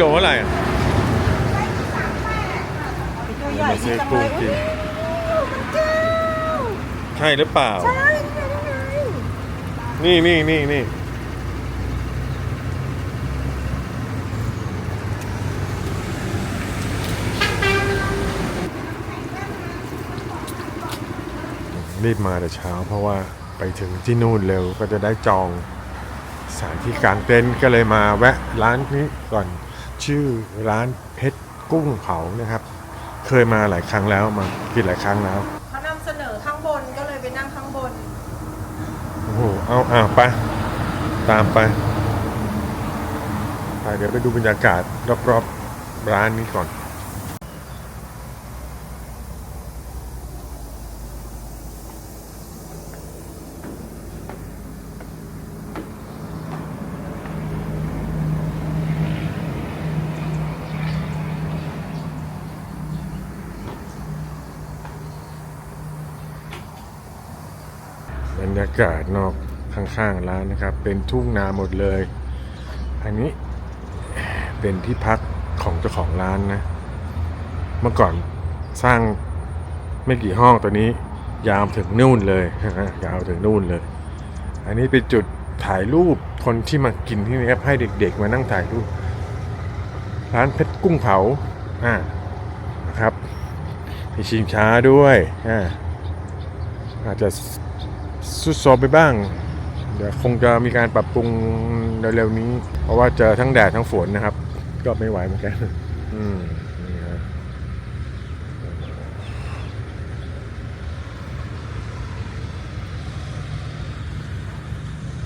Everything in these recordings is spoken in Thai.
นี่โลเท่าไหร่อะตัวใหญ่มาซื้อจังกุ้งเลยกินเจ้าใช่หรือเปล่าใช่นี่ไงนี่ไงนี่นี่นี่นี่รีบมาแต่เช้า เพราะว่าไปถึงที่นู่นเร็วก็จะได้จองสถานที่กลางเต็นท์ก็เลยมาแวะร้านนี้ก่อน ชื่อร้านเพชรกุ้งเผานะครับ เคยมาหลายครั้งแล้วมากินหลายครั้งแล้วเขานำเสนอข้างบนก็เลยไปนั่งข้างบน โอ้โหเอาอ่าไปตามไปไปเดี๋ยวไปดูบรรยากาศรอบๆร้านนี้ก่อน บรรยากาศนอกข้างๆร้านนะครับ เป็นทุ่งนาหมดเลย อันนี้เป็นที่พักของเจ้าของร้านนะ เมื่อก่อนสร้างไม่กี่ห้องตัวนี้ยาวถึงนู่นเลยนะยาวถึงนู่นเลย อันนี้เป็นจุดถ่ายรูปคนที่มากินที่นี่ครับให้เด็กๆ มานั่งถ่ายรูป ร้านเพชรกุ้งเผาอ่านะครับมีชิงช้าด้วยอ่าอาจจะ สุดโซมไปบ้าง เดี๋ยวคงจะมีการปรับปรุงเร็วๆนี้ เพราะว่าเจอทั้งแดดทั้งฝนนะครับ ก็ไม่ไหวเหมือนกัน อืมนี่ฮะ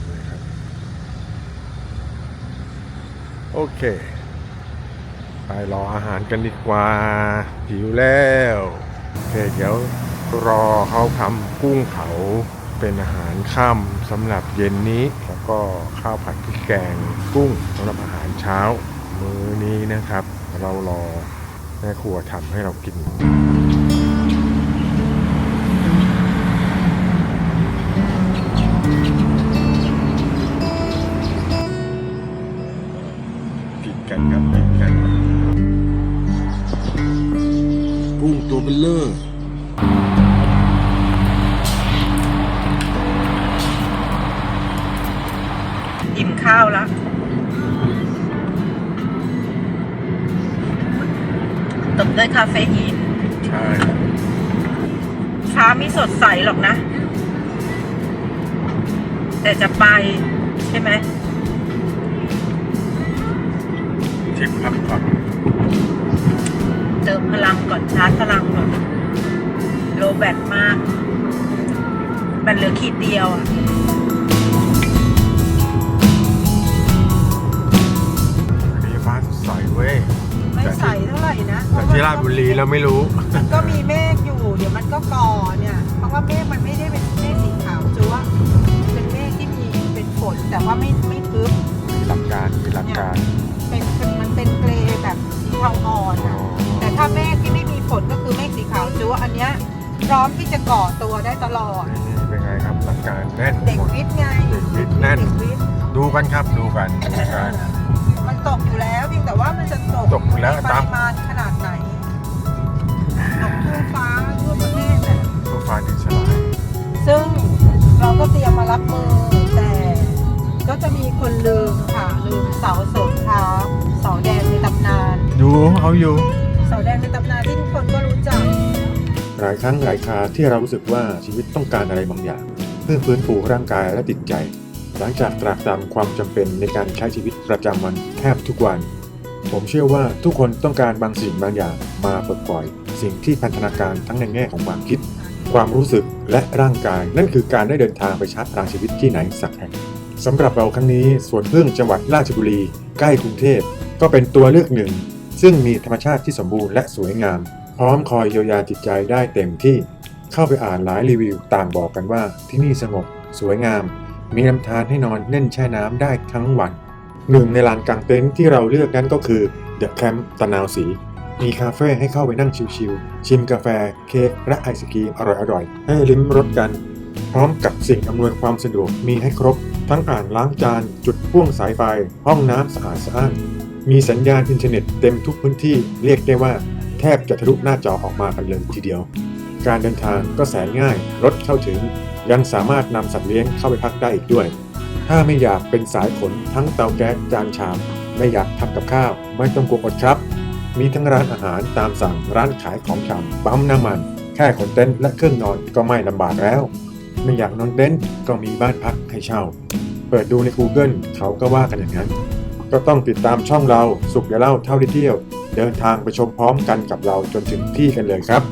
นี่ครับโอเค ไปรออาหารกันดีกว่า หิวแล้ว โอเค เดี๋ยวรอเขาทำกุ้งเผา เป็นอาหารค่ำสำหรับเย็นนี้ แล้วก็ข้าวผัดพริกแกงกุ้งสำหรับอาหารเช้า มื้อนี้นะครับ เรารอแม่ครัวทำให้เรากิน ที่ราชบุรีเราไม่รู้ มันก็มีเมฆอยู่ เดี๋ยวมันก็ก่อเนี่ย เพราะว่าเมฆมันไม่ได้เป็นเมฆสีขาวจั๊วเป็นเมฆที่มีเป็นฝนแต่ว่าไม่ไม่ทึบมีหลักการมีหลักการ เป็นเป็นมันเป็นเกรย์แบบสีเทาอ่อนอ๋ออะแต่ถ้าเมฆที่ไม่มีฝนก็คือเมฆสีขาวจั๊วอันเนี้ยพร้อมที่จะก่อตัวได้ตลอด นี่เป็นไงครับหลักการแน่นเด็กวิทย์ไงเด็กวิทย์แน่น เด็กวิทย์ดูกันครับดูกันดูกัน มันตกอยู่แล้วเพียงแต่ว่ามันจะตกตกอยู่แล้วในปตาม ริมาณขนาดไหน น่ะโซฟาดินสลายซึ่งเราก็เตรียมมารับมือ แต่ก็จะมีคนลืมค่ะ ลืมเสาโสมเท้าเสาแดงในตำนาน อยู่เอาอยู่เสาแดงในตำนานที่ทุกคนก็รู้จัก หลายครั้งหลายคราที่เรารู้สึกว่าชีวิตต้องการอะไรบางอย่าง เพื่อฟื้นฟูร่างกายและจิตใจ หลังจากตรากตรำความจำเป็นในการใช้ชีวิตประจำวันแทบทุกวัน ผมเชื่อว่าทุกคนต้องการบางสิ่งบางอย่างมาปลดปล่อย สิ่งที่พันธนาการทั้งในแง่ของความคิด ความรู้สึกและร่างกาย นั่นคือการได้เดินทางไปชาร์จพลังชีวิตที่ไหนสักแห่งสำหรับเราครั้งนี้สวนพึ่งจังหวัดราชบุรี ใกล้กรุงเทพ ก็เป็นตัวเลือกหนึ่ง ซึ่งมีธรรมชาติที่สมบูรณ์และสวยงาม พร้อมคอยเยียวยาจิตใจได้เต็มที่ เข้าไปอ่านหลายรีวิวต่างบอกกันว่าที่นี่สงบ สวยงาม มีลำธารให้นอนเล่นแช่น้ำได้ทั้งวันหนึ่งในลานกางเต็นท์ที่เราเลือกนั้นก็คือ The Camp ตะนาวสี มีคาเฟ่ให้เข้าไปนั่งชิลๆชิมกาแฟ เค้กและไอศกรีมอร่อยๆ ให้ลิ้มรสกัน พร้อมกับสิ่งอำนวยความสะดวกมีให้ครบ ทั้งอ่างล้างจาน จุดพ่วงสายไฟ ห้องน้ำสะอาดสะอ้าน มีสัญญาณอินเทอร์เน็ตเต็มทุกพื้นที่เรียกได้ว่า แทบจะทะลุหน้าจอออกมากันเลยทีเดียว การเดินทางก็แสนง่าย รถเข้าถึง ยังสามารถนำสัตว์เลี้ยงเข้าไปพักได้อีกด้วย ถ้าไม่อยากเป็นสายขนทั้งเตาแก๊สจานชาม ไม่อยากทำกับข้าว ไม่ต้องกลัวอดครับ มีทั้งร้านอาหารตามสั่งร้านขายของชำปั๊มน้ำมัน แค่ขนเต็นท์และเครื่องนอนก็ไม่ลำบากแล้ว ไม่อยากนอนเต็นท์ก็มีบ้านพักให้เช่า เปิดดูใน Google เขาก็ว่ากันอย่างนั้น ก็ต้องติดตามช่องเราสุขเดี๋ยวเล่าเท่าที่เที่ยว เดินทางไปชมพร้อมกันกับเราจนถึงที่กันเลยครับ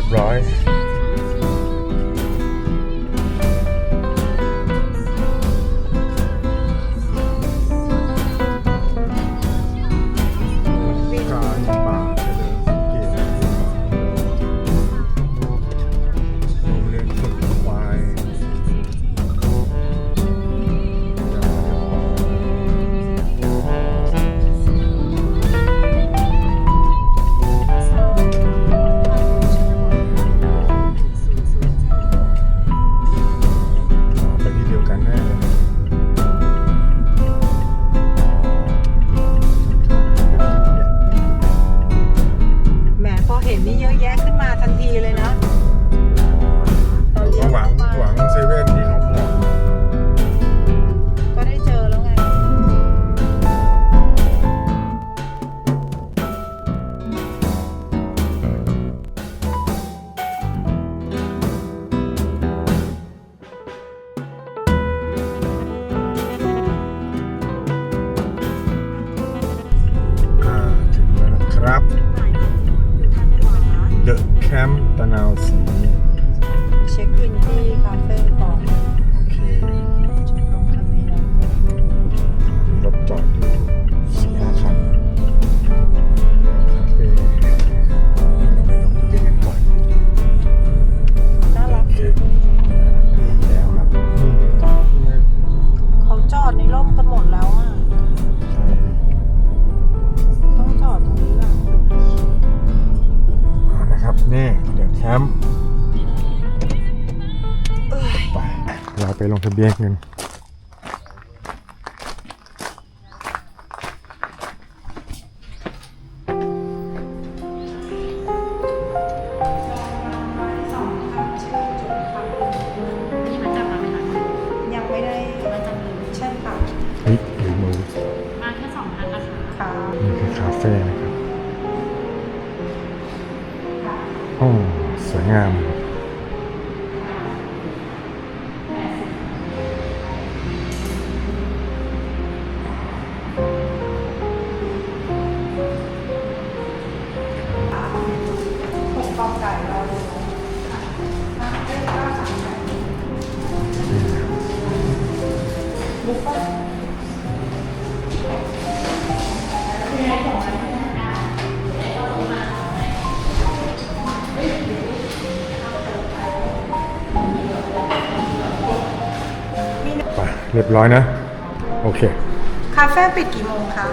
รียบร้อย มป์ไปเราไปลงทะเบียนกัน ไปเรียบร้อยนะ โอเค คาเฟ่ปิดกี่โมงคะ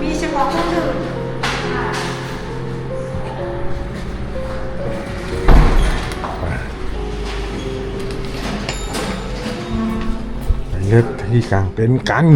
มีเฉพาะเครื่องดื่ม ที่กลางเต็นท์กัน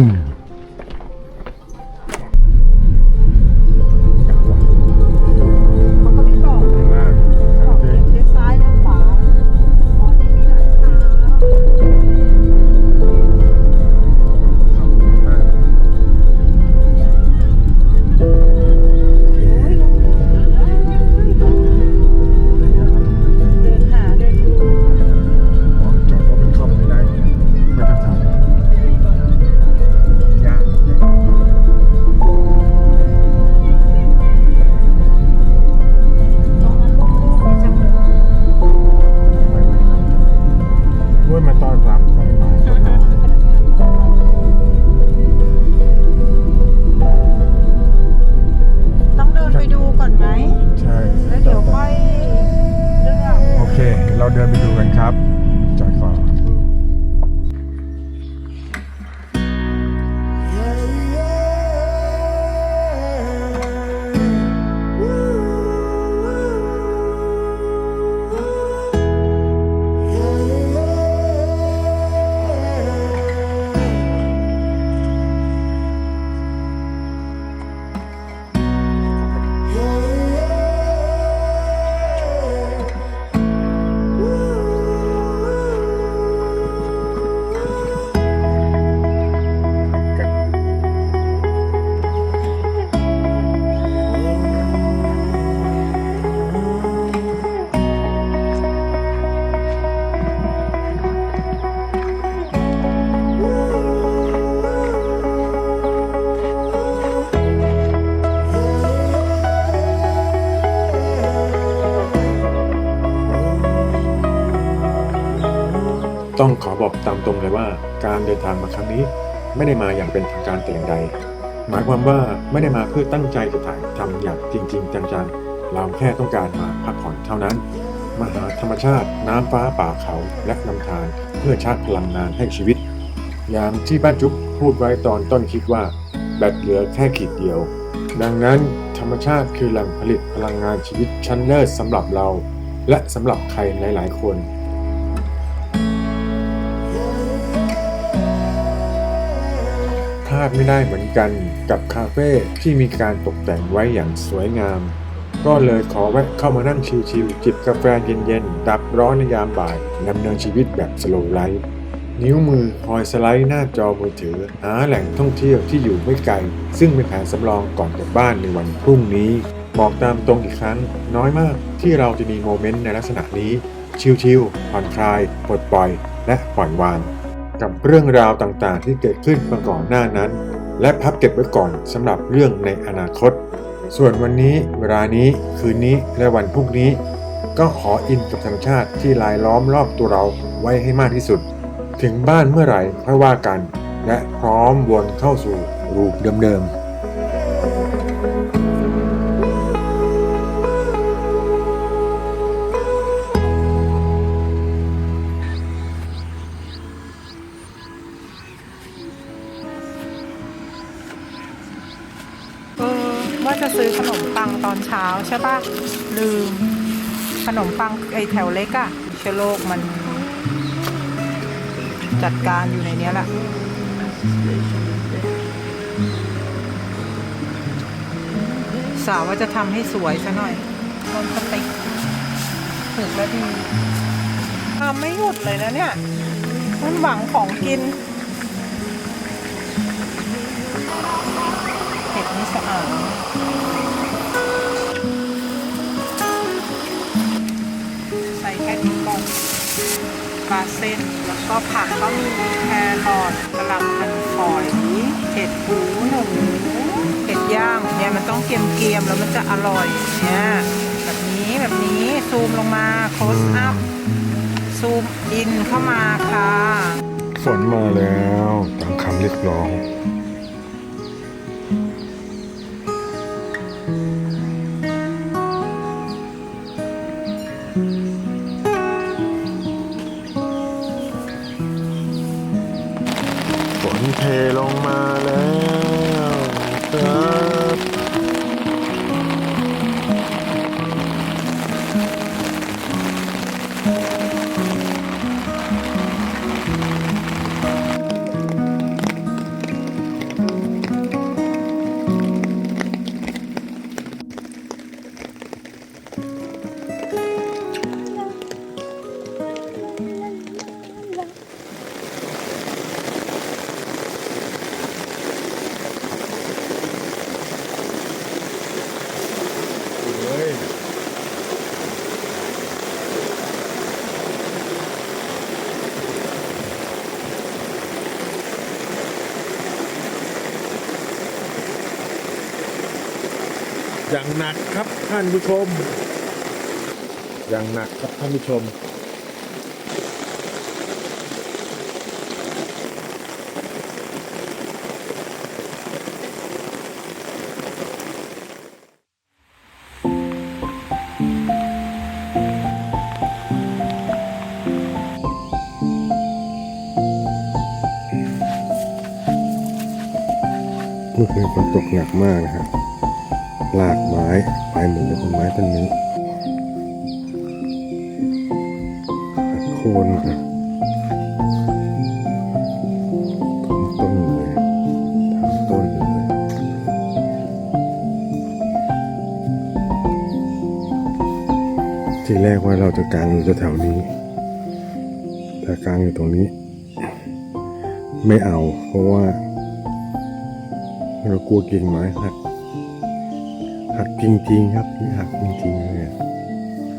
ต้องขอบอกตามตรงเลยว่า การเดินทางมาครั้งนี้ ไม่ได้มาอย่างเป็นทางการแต่อย่างใด หมายความว่าไม่ได้มาเพื่อตั้งใจจะถ่ายทำอย่างจริง ๆ จังๆ เราแค่ต้องการมาพักผ่อนเท่านั้น มาหาธรรมชาติน้ำฟ้าป่าเขาและลำธารเพื่อชาร์จพลังงานให้ชีวิต อย่างที่ป้าจุ๊บพูดไว้ตอนต้นคลิปว่า แบตเหลือแค่ขีดเดียว ดังนั้นธรรมชาติคือแหล่งผลิตพลังงานชีวิตชั้นเลิศสำหรับเรา และสำหรับใครหลาย ๆ คน ลาดไม่ได้เหมือนกันกับคาเฟ่ที่มีการตกแต่งไว้อย่างสวยงาม ก็เลยขอแวะเข้ามานั่งชิลๆจิบกาแฟเย็นๆดับร้อนในยามบ่ายดำเนินชีวิตแบบสโลว์ไลฟ์นิ้วมือคอยสไลด์หน้าจอมือถือ หาแหล่งท่องเที่ยวที่อยู่ไม่ไกล ซึ่งเป็นแผนสำรองก่อนกลับบ้านในวันพรุ่งนี้ บอกตามตรงอีกครั้ง น้อยมากที่เราจะมีโมเมนต์ในลักษณะนี้ ชิลๆผ่อนคลายปลดปล่อย และปล่อยวาง กับเรื่องราวต่างๆ ที่เกิดขึ้นมาก่อนหน้านั้น และพับเก็บไว้ก่อนสำหรับเรื่องในอนาคต ส่วนวันนี้เวลานี้คืนนี้และวันพรุ่งนี้ ก็ขออินกับธรรมชาติที่ลายล้อมรอบตัวเราไว้ให้มากที่สุด ถึงบ้านเมื่อไหร่ค่อยว่ากัน และพร้อมวนเข้าสู่รูปเดิมๆ ขนมปังไอแถวเล็กอะเชื้อโรคมันจัดการอยู่ในนี้แหละสาวว่าจะทำให้สวยซะหน่อยนนสติกถูกและดีทำไม่หยุดเลยนะเนี่ยมันหวังของกินเห็ดนี่สะอาด ปลาเส้น แล้วก็ผักก็มีแครอทกระหล่ำพันฝอยเห็ดหูหนูเห็ดย่างเนี่ยมันต้องเกรียมๆแล้วมันจะอร่อยเนี่ยแบบนี้แบบนี้ซูมลงมาโคสอัพซูมอินเข้ามาค่ะ ฝนมาแล้วตามคำเรียกร้อง เทลงมาแล้ว อย่างหนักครับท่านผู้ชม อย่างหนักครับท่านผู้ชมเมื่อคืนฝนตกหนักมากนะครับ ลากไม้ไปหมดเลยต้นไม้ต้นนี้โคนครับทั้งต้นเลยทั้งต้นเลยทีแรกว่าเราจะกางอยู่แถวๆนี้แต่กางอยู่ตรงนี้ ไม่เอาเพราะว่าเรากลัวกิ่งไม้หัก หักจริงๆครับนี่หักจริงๆเลย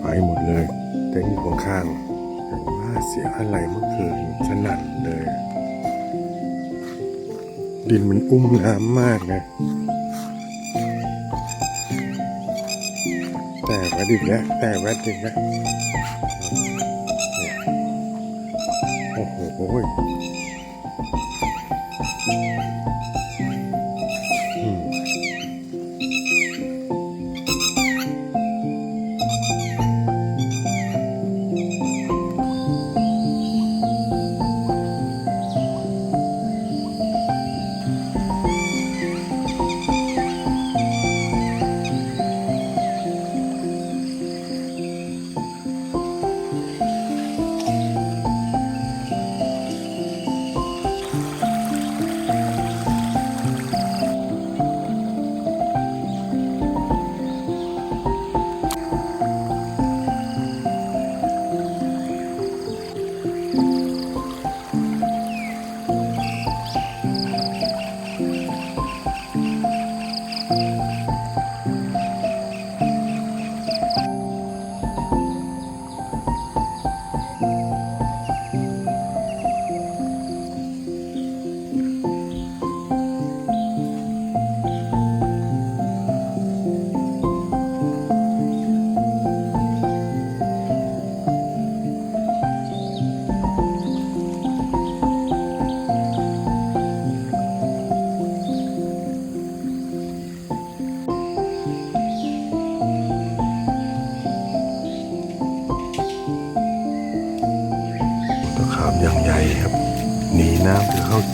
ไปหมดเลย แต่นี่ของข้างแต่ว่าเสียอะไรเมื่อคืนสนั่นเลย ดินมันอุ้มน้ำมากนะแต่แวดอีกแล้วแต่แวดอีกแล้วเนี่ยโอ้โห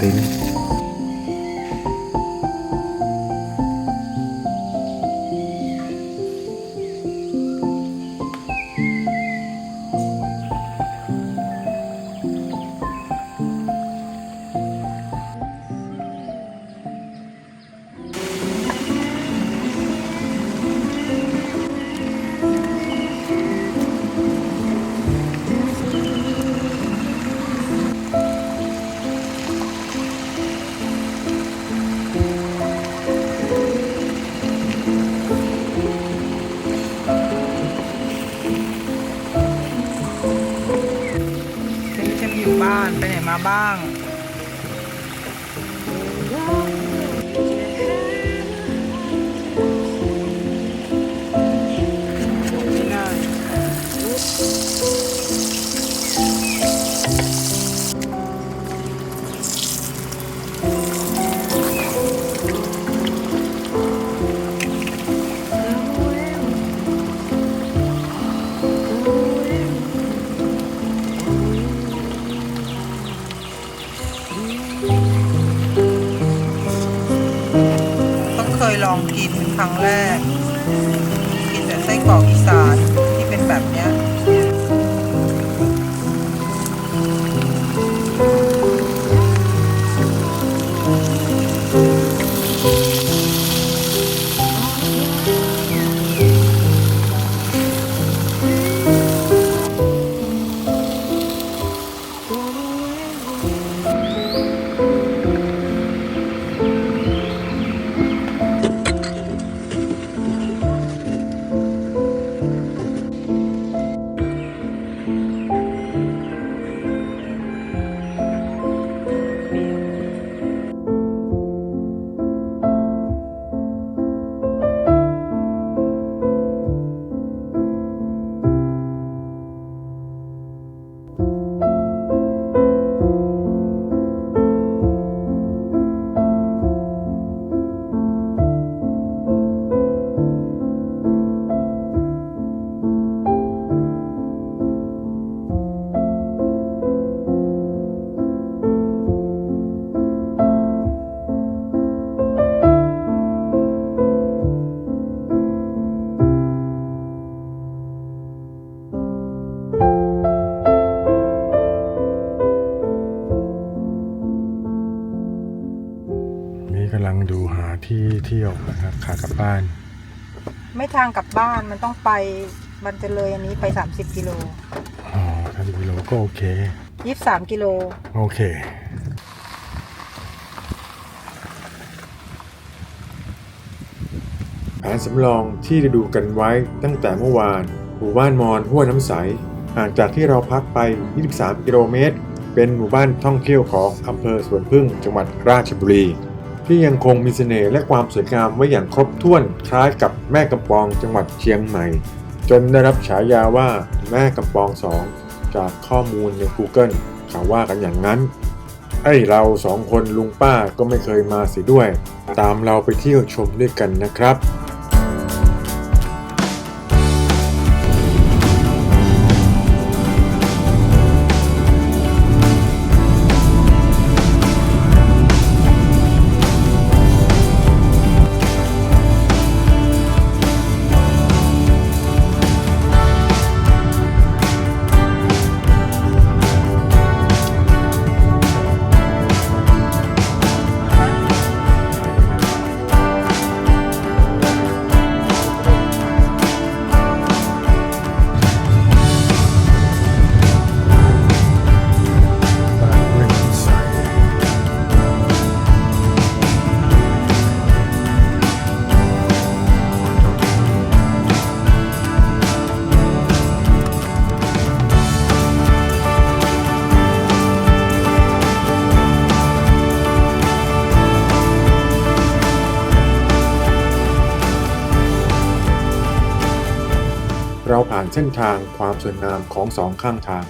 ำานไปไหนมาบ้าง ขากลับบ้าน ไม่ทางกลับบ้านมันต้องไปมันจะเลยอันนี้ไป 30กิโลอ๋อทำกิโลก็โอเค23กิโลโอเค แผนสำรองที่ได้ดูกันไว้ตั้งแต่เมื่อวานหมู่บ้านมอนห้วยน้ำใสห่างจากที่เราพักไป 23 กิโลเมตร เป็นหมู่บ้านท่องเที่ยวของอำเภอสวนพึ่งจังหวัดราชบุรี ที่ยังคงมีเสน่ห์และความสวยงามไว้อย่างครบถ้วนคล้ายกับแม่กำปองจังหวัดเชียงใหม่ จนได้รับฉายาว่าแม่กำปองสองจากข้อมูลใน Google เขาว่ากันอย่างนั้น ไอ้เราสองคนลุงป้าก็ไม่เคยมาสิด้วย ตามเราไปเที่ยวชมด้วยกันนะครับ เส้นทางความสวยงามของสองข้างทาง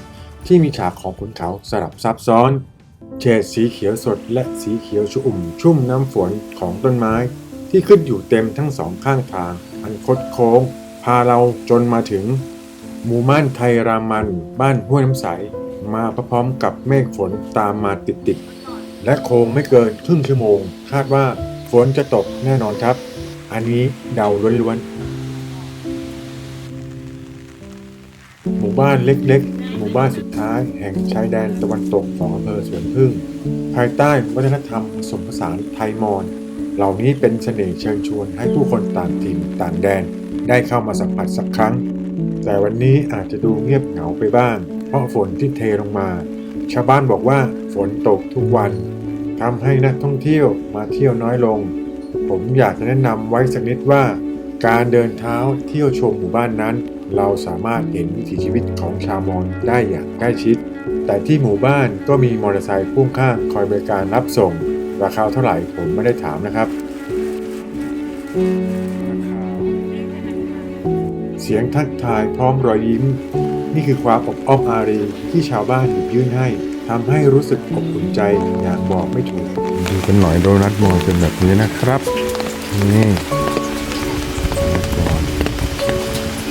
ที่มีฉากของขุนเขาสลับซับซ้อน เฉดสีเขียวสดและสีเขียวชุ่มชุ่มน้ำฝนของต้นไม้ ที่ขึ้นอยู่เต็มทั้งสองข้างทาง อันคดโค้ง พาเราจนมาถึง หมู่บ้านไทยรามัน บ้านห้วยน้ำใส มาพร้อมกับเมฆฝนตามมาติดๆและโค้งไม่เกินครึ่งชั่วโมง คาดว่าฝนจะตกแน่นอนครับ อันนี้เดาล้วนๆ หมู่บ้านเล็กๆ หมู่บ้านสุดท้ายแห่งชายแดนตะวันตกของอำเภอสวนพึ่ง ภายใต้วัฒนธรรมผสมผสานไทยมอญเหล่านี้เป็นเสน่ห์เชิญชวนให้ผู้คนต่างถิ่นต่างแดนได้เข้ามาสัมผัสสักครั้ง แต่วันนี้อาจจะดูเงียบเหงาไปบ้าง เพราะฝนที่เทลงมา ชาวบ้านบอกว่าฝนตกทุกวันทำให้นักท่องเที่ยวมาเที่ยวน้อยลง ผมอยากจะแนะนำไว้สักนิดว่า การเดินเท้าเที่ยวชมหมู่บ้านนั้น เราสามารถเห็นวิถีชีวิตของชาวมอญได้อย่างใกล้ชิด แต่ที่หมู่บ้านก็มีมอเตอร์ไซค์พ่วงข้างคอยบริการรับส่ง ราคาเท่าไหร่ผมไม่ได้ถามนะครับ เสียงทักทายพร้อมรอยยิ้ม นี่คือความอบอ้อมอารีที่ชาวบ้านหยิบยื่นให้ทำให้รู้สึกอบอุ่นใจอย่างบอกไม่ถูกดูกันหน่อยโดนัทมอญเป็นแบบนี้นะครับนี่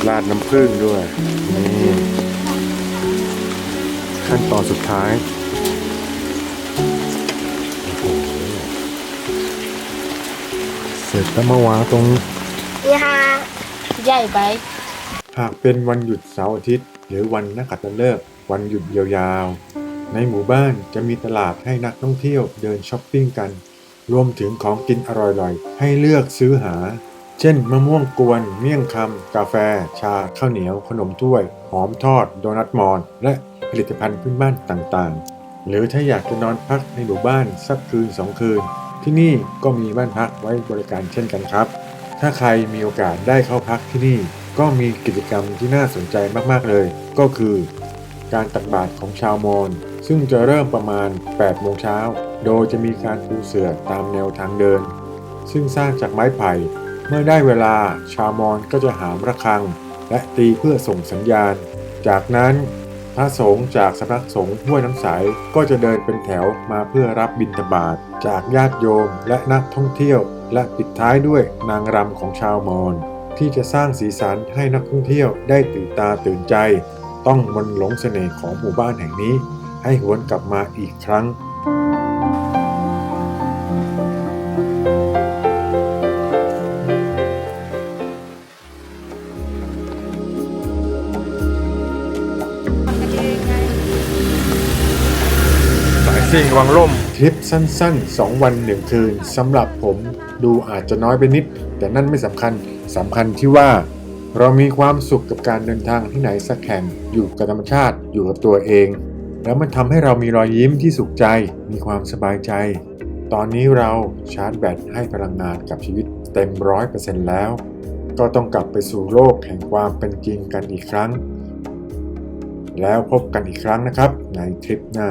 ราดน้ำผึ้งด้วย นี่ ขั้นตอนสุดท้ายโอ้โหเสเสร็จแล้วมาวางตรงนี่ค่ะใหญ่ไป หากเป็นวันหยุดเสาร์อาทิตย์ หรือวันนักขัตฤกษ์วันหยุดยาวๆ ในหมู่บ้านจะมีตลาดให้นักท่องเที่ยวเดินช้อปปิ้งกัน รวมถึงของกินอร่อยๆ ให้เลือกซื้อหา เช่น มะม่วงกวน เมี่ยงคำ กาแฟ ชา ข้าวเหนียว ขนมถ้วย หอมทอด โดนัทมอน และผลิตภัณฑ์พื้นบ้านต่างๆ หรือถ้าอยากจะนอนพักในหมู่บ้านสักคืนสองคืน ที่นี่ก็มีบ้านพักไว้บริการเช่นกันครับ ถ้าใครมีโอกาสได้เข้าพักที่นี่ ก็มีกิจกรรมที่น่าสนใจมากๆเลย ก็คือ การตักบาตรของชาวมอญซึ่งจะเริ่มประมาณ 8 โมงเช้า โดยจะมีการปูเสื่อตามแนวทางเดิน ซึ่งสร้างจากไม้ไผ่ เมื่อได้เวลาชาวมอญก็จะหามระฆัง และตีเพื่อส่งสัญญาณ จากนั้นพระสงฆ์จากสำนักสงฆ์ห้วยน้ำใสก็จะเดินเป็นแถวมาเพื่อรับบิณฑบาตจากญาติโยมและนักท่องเที่ยว และปิดท้ายด้วยนางรำของชาวมอญที่จะสร้างสีสันให้นักท่องเที่ยวได้ตื่นตาตื่นใจ ต้องมนหลงเสน่ห์ของหมู่บ้านแห่งนี้ ให้หวนกลับมาอีกครั้ง ซิ่งระวังล่ม ทริปสั้นๆ 2 วัน 1 คืนสำหรับผมดูอาจจะน้อยไปนิด แต่นั่นไม่สำคัญสำคัญที่ว่า เรามีความสุขกับการเดินทางที่ไหนสักแห่งอยู่กับธรรมชาติอยู่กับตัวเอง แล้วมันทำให้เรามีรอยยิ้มที่สุขใจ มีความสบายใจ ตอนนี้เราชาร์จแบตให้พลังงานกับชีวิตเต็มร้อยเปอร์เซ็นต์แล้ว ก็ต้องกลับไปสู่โลกแห่งความเป็นจริงกันอีกครั้ง แล้วพบกันอีกครั้งนะครับในทริปหน้า